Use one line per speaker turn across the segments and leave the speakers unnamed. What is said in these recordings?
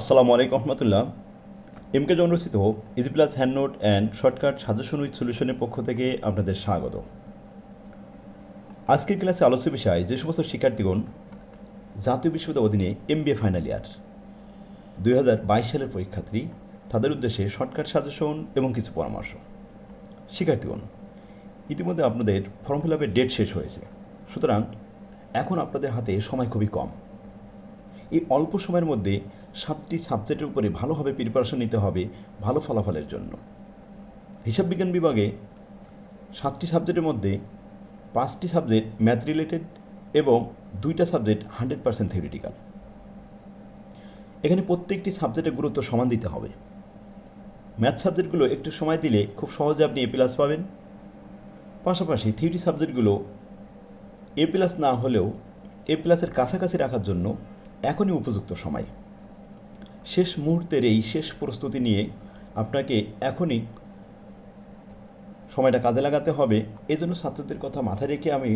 আসসালামু আলাইকুম রহমতুল্লাহ। M K জনরচিত easy plus hand note and shortcut suggestion with সলিউশনের পক্ষ থেকে আপনাদের স্বাগত। আজকের ক্লাসে আলোচ্য বিষয়, যে সমস্ত শিক্ষার্থীগণ জাতীয় বিশ্ববিদ্যালয় অধীনে এম ফাইনাল ইয়ার দুই হাজার বাইশ সালের পরীক্ষার্থী, তাদের উদ্দেশ্যে শর্টকাট সাজেশন এবং কিছু পরামর্শ। শিক্ষার্থীগণ, ইতিমধ্যে আপনাদের ফর্ম ফিল আপের ডেট শেষ হয়েছে। সুতরাং, এখন আপনাদের হাতে সময় খুবই কম। এই অল্প সময়ের মধ্যে সাতটি সাবজেক্টের উপরে ভালোভাবে প্রিপারেশন নিতে হবে ভালো ফলাফলের জন্য। হিসাব বিজ্ঞান বিভাগে সাতটি সাবজেক্টের মধ্যে পাঁচটি সাবজেক্ট ম্যাথ রিলেটেড এবং দুইটা সাবজেক্ট হান্ড্রেড পার্সেন্ট থিওরিটিক্যাল এখানে প্রত্যেকটি সাবজেক্টের গুরুত্ব সমান দিতে হবে। ম্যাথ সাবজেক্টগুলো একটু সময় দিলে খুব সহজে আপনি এ প্লাস পাবেন। পাশাপাশি থিওরি সাবজেক্টগুলো এ প্লাস না হলেও এ প্লাসের কাছাকাছি রাখার জন্য এখনই উপযুক্ত সময়। শেষ মুহূর্তের এই শেষ প্রস্তুতি নিয়ে আপনাকে এখনই সময়টা কাজে লাগাতে হবে। এই জন্য ছাত্রদের কথা মাথায় রেখে আমি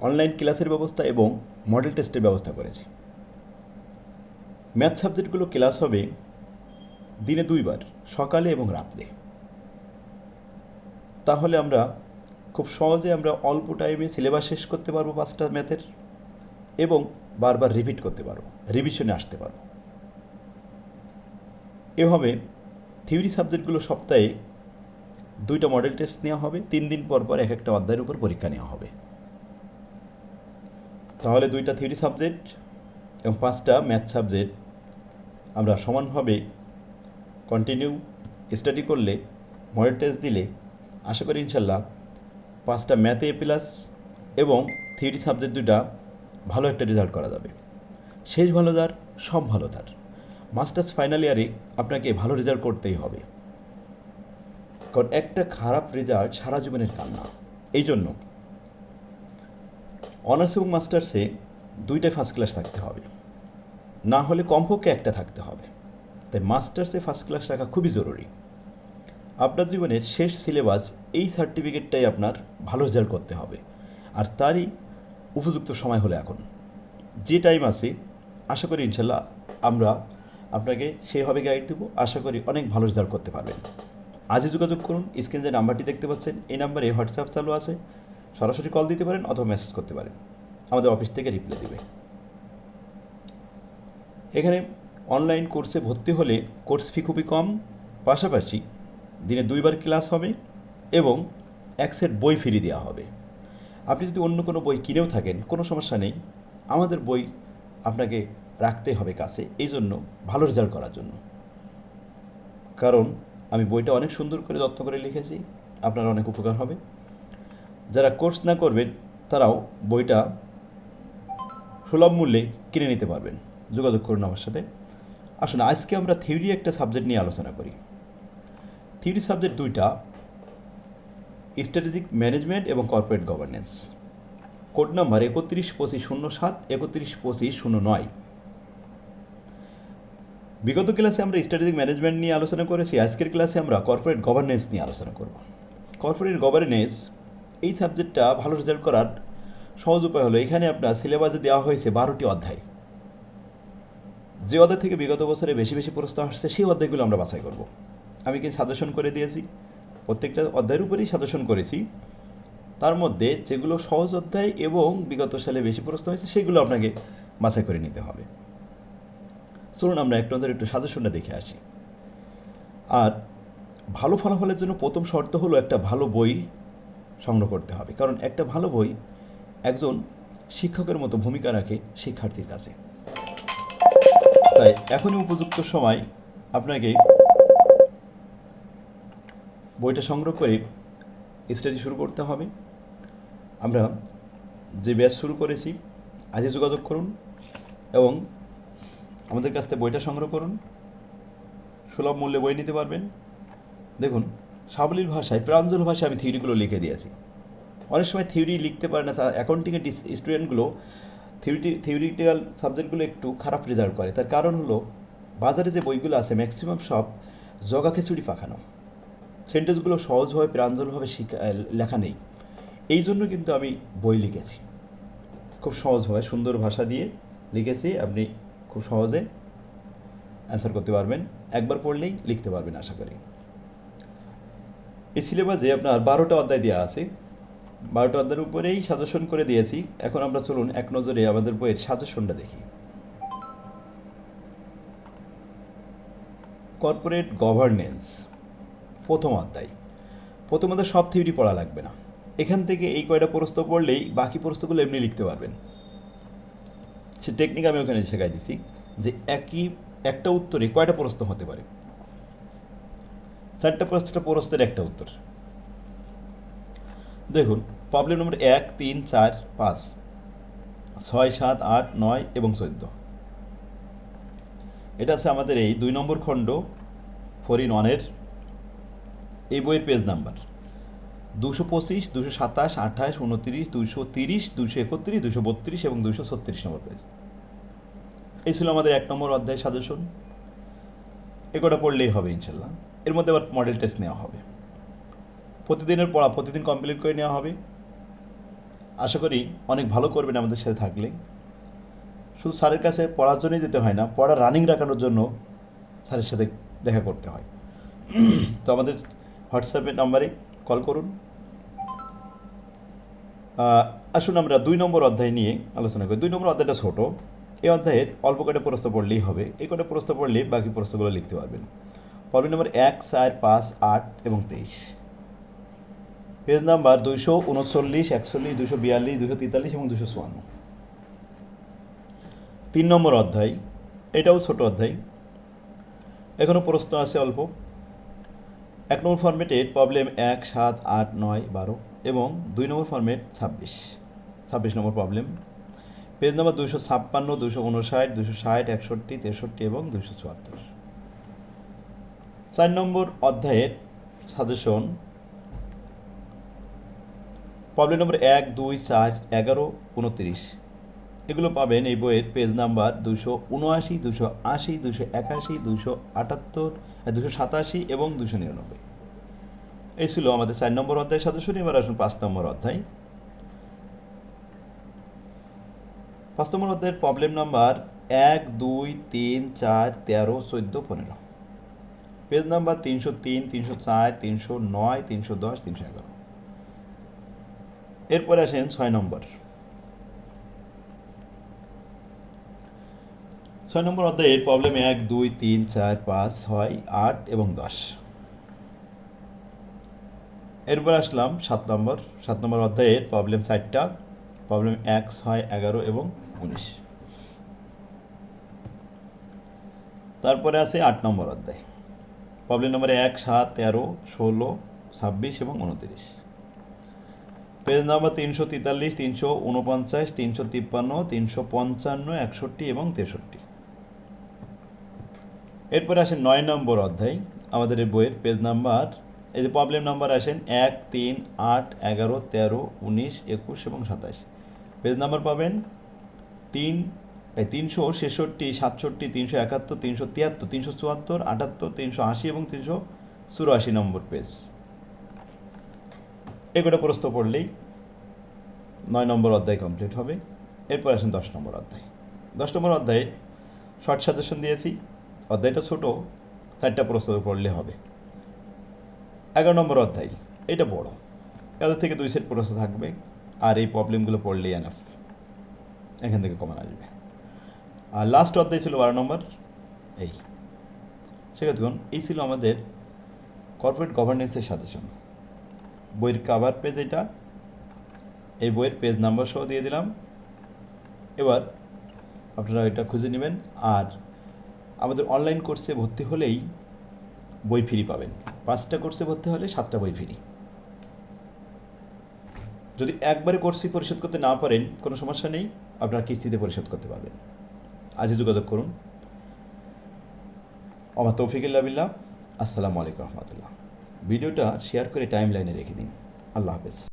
অনলাইন ক্লাসের ব্যবস্থা এবং মডেল টেস্টের ব্যবস্থা করেছি। ম্যাথ সাবজেক্টগুলো ক্লাস হবে দিনে দুইবার, সকালে এবং রাত্রে। তাহলে আমরা খুব সহজে আমরা অল্প টাইমে সিলেবাস শেষ করতে পারব পাঁচটা ম্যাথের এবং বারবার রিপিট করতে পারো রিভিশনে আসতে পারো। এভাবে থিওরি সাবজেক্টগুলো সপ্তাহে দুইটা মডেল টেস্ট নেওয়া হবে, তিন দিন পর পর এক একটা অধ্যায়ের উপর পরীক্ষা নেওয়া হবে। তাহলে দুইটা থিওরি সাবজেক্ট এবং পাঁচটা ম্যাথ সাবজেক্ট আমরা সমানভাবে কন্টিনিউ স্টাডি করলে মডেল টেস্ট দিলে, আশা করি ইনশাল্লাহ পাঁচটা ম্যাথে এ প্লাস এবং থিওরি সাবজেক্ট দুটা ভালো একটা রেজাল্ট করা যাবে। শেষ ভালো তার সব ভালো তার। মাস্টার্স ফাইনাল ইয়ারে আপনাকে ভালো রেজাল্ট করতেই হবে। কারণ একটা খারাপ রেজাল্ট সারা জীবনের কান্না। এই জন্য অনার্স এবং মাস্টার্সে দুইটাই ফার্স্ট ক্লাস থাকতে হবে। না হলে কমপক্ষে একটা থাকতে হবে। তাই মাস্টার্সে ফার্স্ট ক্লাস রাখা খুবই জরুরি। আপনার জীবনের শেষ সিলেবাস এই সার্টিফিকেটটাই আপনার ভালো রেজাল্ট করতে হবে। আর তারই উপযুক্ত সময় হলো এখন। যে টাইম আছে, আশা করি ইনশাল্লাহ আমরা আপনাকে সেইভাবে গাইড দেবো। আশা করি অনেক ভালো রেজাল্ট করতে পারবেন। আজই যোগাযোগ করুন স্ক্রিনে যে নাম্বারটি দেখতে পাচ্ছেন, এই নাম্বারে হোয়াটসঅ্যাপ চালু আছে। সরাসরি কল দিতে পারেন অথবা মেসেজ করতে পারেন। আমাদের অফিস থেকে রিপ্লাই দেবে। এখানে অনলাইন কোর্সে ভর্তি হলে কোর্স ফি খুবই কম। পাশাপাশি দিনে দুইবার ক্লাস হবে এবং এক সেট বই ফিরিয়ে দেওয়া হবে। আপনি যদি অন্য কোনো বই কিনেও থাকেন, কোনো সমস্যা নেই। আমাদের বই আপনাকে রাখতে হবে কাছে এই জন্য ভালো রেজাল্ট করার জন্য। কারণ, আমি বইটা অনেক সুন্দর করে যত্ন করে লিখেছি, আপনার অনেক উপকার হবে। যারা কোর্স না করবেন, তারাও বইটা সুলভ মূল্যে কিনে নিতে পারবেন। যোগাযোগ করুন আমার সাথে। আসুন, আজকে আমরা থিওরি একটা সাবজেক্ট নিয়ে আলোচনা করি। থিওরি সাবজেক্ট দুইটা স্ট্র্যাটেজিক ম্যানেজমেন্ট এবং কর্পোরেট গভর্নেন্স। কোড নাম্বার একত্রিশ পঁচিশ শূন্য সাত, একত্রিশ পঁচিশ শূন্য নয়। বিগত ক্লাসে আমরা স্ট্র্যাটেজিক ম্যানেজমেন্ট নিয়ে আলোচনা করেছি, আজকের ক্লাসে আমরা কর্পোরেট গভর্নেন্স নিয়ে আলোচনা করব। কর্পোরেট গভর্নেন্স, এই সাবজেক্টটা ভালো রেজাল্ট করার সহজ উপায় হলো, এখানে আপনার সিলেবাসে দেওয়া হয়েছে বারোটি অধ্যায়। যে অধ্যায় থেকে বিগত বছরে বেশি বেশি প্রশ্ন আসছে, সেই অধ্যায়গুলো আমরা বাছাই করব। আমি কি সাজেশন করে দিয়েছি? প্রত্যেকটা অধ্যায়ের উপরেই সাজেশন করেছি। তার মধ্যে যেগুলো সহজ অধ্যায় এবং বিগত সালে বেশি প্রশ্ন হয়েছে, সেগুলো আপনাকে বাছাই করে নিতে হবে। চলুন আমরা একটু ধরে একটু সাজেশনটা দেখে আসি। আর ভালো ফলাফলের জন্য প্রথম শর্ত হলো একটা ভালো বই সংগ্রহ করতে হবে। কারণ একটা ভালো বই একজন শিক্ষকের মতো ভূমিকা রাখে শিক্ষার্থীর কাছে। তাই এখনই উপযুক্ত সময় আপনাকে বইটা সংগ্রহ করে স্টাডি শুরু করতে হবে। আমরা যে ব্যাচ শুরু করেছি, আজই যোগাযোগ করুন এবং আমাদের কাছ থেকে বইটা সংগ্রহ করুন। সুলভ মূল্যে বই নিতে পারবেন। দেখুন, সাবলীল ভাষায়, প্রাঞ্জল ভাষায় আমি থিওরিগুলো লিখে দিয়েছি। অনেক সময় থিওরি লিখতে পারে না অ্যাকাউন্টিংয়ের স্টুডেন্টগুলো থিওরিটি থিওরিটিক্যাল সাবজেক্টগুলো একটু খারাপ রেজাল্ট করে। তার কারণ হলো, বাজারে যে বইগুলো আছে ম্যাক্সিমাম সব জগা খিচুড়ি পাখানো। সেন্টেন্সগুলো সহজভাবে, প্রাঞ্জলভাবে শিখা লেখা নেই। এই জন্য কিন্তু আমি বই লিখেছি। খুব সহজভাবে, সুন্দর ভাষা দিয়ে লিখেছি। আপনি খুব সহজে অ্যান্সার করতে পারবেন। একবার পড়লেই লিখতে পারবেন, আশা করি। এই সিলেবাসে আপনার বারোটা অধ্যায় দেওয়া আছে। বারোটা অধ্যায়ের উপরেই সাজেশন করে দিয়েছি। এখন আমরা চলুন এক নজরে আমাদের বইয়ের সাজেশনটা দেখি। কর্পোরেট গভর্নেন্স প্রথম অধ্যায়। প্রথম অধ্যায় সব থিওরি পড়া লাগবে না। এখান থেকে এই কয়টা প্রশ্ন পড়লেই বাকি প্রশ্নগুলো এমনি লিখতে পারবেন। সে টেকনিক আমি ওখানে শেখাই দিছি যে একই, একটা উত্তরে কয়টা প্রশ্ন হতে পারে। চারটা প্রশ্নটা প্রশ্নের একটা উত্তর। দেখুন প্রবলেম নম্বর এক, তিন, চার, পাঁচ, ছয়, সাত, আট, নয় এবং চোদ্দ। এটা আছে আমাদের এই দুই নম্বর খণ্ড ফোর ইন ওয়ানের এই বইয়ের পেজ নাম্বার দুশো পঁচিশ, দুশো সাতাশ, আঠাশ, উনত্রিশ, দুশো তিরিশ, দুশো একত্রিশ, দুশো বত্রিশ এবং দুশো ছত্রিশ নম্বর পেজ এই ছিল আমাদের এক নম্বর অধ্যায় সাজেশন এগুলো পড়লেই হবে ইনশাল্লাহ এর মধ্যে আবার মডেল টেস্ট নেওয়া হবে। প্রতিদিনের পড়া প্রতিদিন কমপ্লিট করে নেওয়া হবে। আশা করি অনেক ভালো করবেন আমাদের সাথে থাকলে। শুধু স্যারের কাছে পড়ার জন্যই যেতে হয় না, পড়া রানিং রাখানোর জন্য স্যারের সাথে দেখা করতে হয়। তো আমাদের হোয়াটসঅ্যাপের নাম্বারে কল করুন। আসুন আমরা দুই নম্বর অধ্যায় নিয়ে আলোচনা করি। দুই নম্বর অধ্যায়টা ছোট। এই অধ্যায়ের অল্প কটা প্রশ্ন পড়লেই হবে। এই কটা প্রশ্ন পড়লে বাকি প্রশ্নগুলো লিখতে পারবেন। প্রবলেম নম্বর এক, চার, পাঁচ, আট এবং তেইশ। পেজ নাম্বার দুইশো উনচল্লিশ, একচল্লিশ দুশো বিয়াল্লিশ দুশো তেতাল্লিশ এবং দুশো চুয়ান্ন। তিন নম্বর অধ্যায়। এটাও ছোট অধ্যায়। এখনও প্রশ্ন আছে অল্প। এক নম্বর ফর্মেটের প্রবলেম এক, সাত, আট, নয়, বারো এবং দুই নম্বর ফর্মেট ছাব্বিশ। ছাব্বিশ নম্বর প্রবলেম পেজ নম্বর দুশো ছাপ্পান্ন দুশো উনষাট দুশো ষাট, একষট্টি, তেষট্টি এবং দুশো চুয়াত্তর। চার নম্বর অধ্যায়ের সাজেশন প্রবলেম নম্বর এক, দুই, চার, এগারো, উনত্রিশ। এগুলো পাবেন এই বইয়ের পেজ নাম্বার দুশো উনআশি, দুশো আশি, দুশো একাশি, দুশো আটাত্তর দুশো সাতাশি এবং দুশো নিরানব্বই। এই ছিল আমাদের চার নম্বর অধ্যায় সাজেশন এবার আসুন পাঁচ নম্বর অধ্যায়। পাঁচ নম্বর অধ্যায়ের প্রবলেম নাম্বার এক, দুই, তিন, চার, তেরো, চোদ্দ, পনেরো। পেজ নাম্বার তিনশো তিন, তিনশো চার, তিনশো নয়, তিনশো দশ, তিনশো এগারো। এরপরে আসেন ছয় নম্বর। ছয় নম্বর অধ্যায়ের প্রবলেম এক, দুই, তিন, চার, পাঁচ, ছয়, আট এবং দশ। এরপর আসলাম সাত নম্বর। সাত নম্বর অধ্যায়ের প্রবলেম চারটা। প্রবলেম এক, ছয়, এগারো এবং উনিশ। তারপরে আছে আট নম্বর অধ্যায়। প্রবলেম নম্বর এক, সাত, তেরো, ষোলো, ছাব্বিশ এবং উনত্রিশ। পেজ নাম্বার তিনশো তেতাল্লিশ, তিনশো উনপঞ্চাশ, তিনশো তিপ্পান্ন, তিনশো পঞ্চান্ন, একষট্টি এবং তেষট্টি। এরপরে আসেন নয় নম্বর অধ্যায়, আমাদের এই বইয়ের পেজ নাম্বার এই যে প্রবলেম নাম্বার আসেন এক, তিন, আট, এগারো, তেরো, উনিশ, একুশ এবং সাতাশ। পেজ নাম্বার পাবেন তিন, এই তিনশো ছেষট্টি, সাতষট্টি, তিনশো একাত্তর, তিনশো তিয়াত্তর, তিনশো চুয়াত্তর, আটাত্তর, তিনশো আশি এবং তিনশো চুরাশি নম্বর পেজ এগুলো প্রশ্ন পড়লেই নয় নম্বর অধ্যায় কমপ্লিট হবে। এরপর আসেন দশ নম্বর অধ্যায়। দশ নম্বর অধ্যায়ে শর্ট সাজেশন দিয়েছি। অধ্যায়টা ছোট, চারটা প্রশ্ন পড়লে হবে। এগারো নম্বর অধ্যায়, এটা বড়। এদের থেকে দুই সেট প্রশ্ন থাকবে, আর এই প্রবলেমগুলো পড়লেই এনাফ এখান থেকে কমান আসবে। আর লাস্ট অধ্যায় ছিল বারো নম্বর, এই। সেক্ষেত্রে এই ছিল আমাদের কর্পোরেট গভর্নেন্সের সাজেশন বইয়ের কাভার পেজ এটা, এই বইয়ের পেজ নাম্বার সহ দিয়ে দিলাম। এবার আপনারা এটা খুঁজে নেবেন, আর আমাদের অনলাইন কোর্সে ভর্তি হলেই বই ফ্রি পাবেন। পাঁচটা কোর্সে ভর্তি হলে সাতটা বই ফ্রি যদি একবারে কোর্সই পরিশোধ করতে না পারেন, কোনো সমস্যা নেই, আপনারা কিস্তিতে পরিশোধ করতে পারবেন। আজই যোগাযোগ করুন। আমার তৌফিকুল্লাহ বিল্লাহ। আসসালামু আলাইকুম রহমতুল্লাহ। ভিডিওটা শেয়ার করে টাইম লাইনে রেখে দিন। আল্লাহ হাফেজ।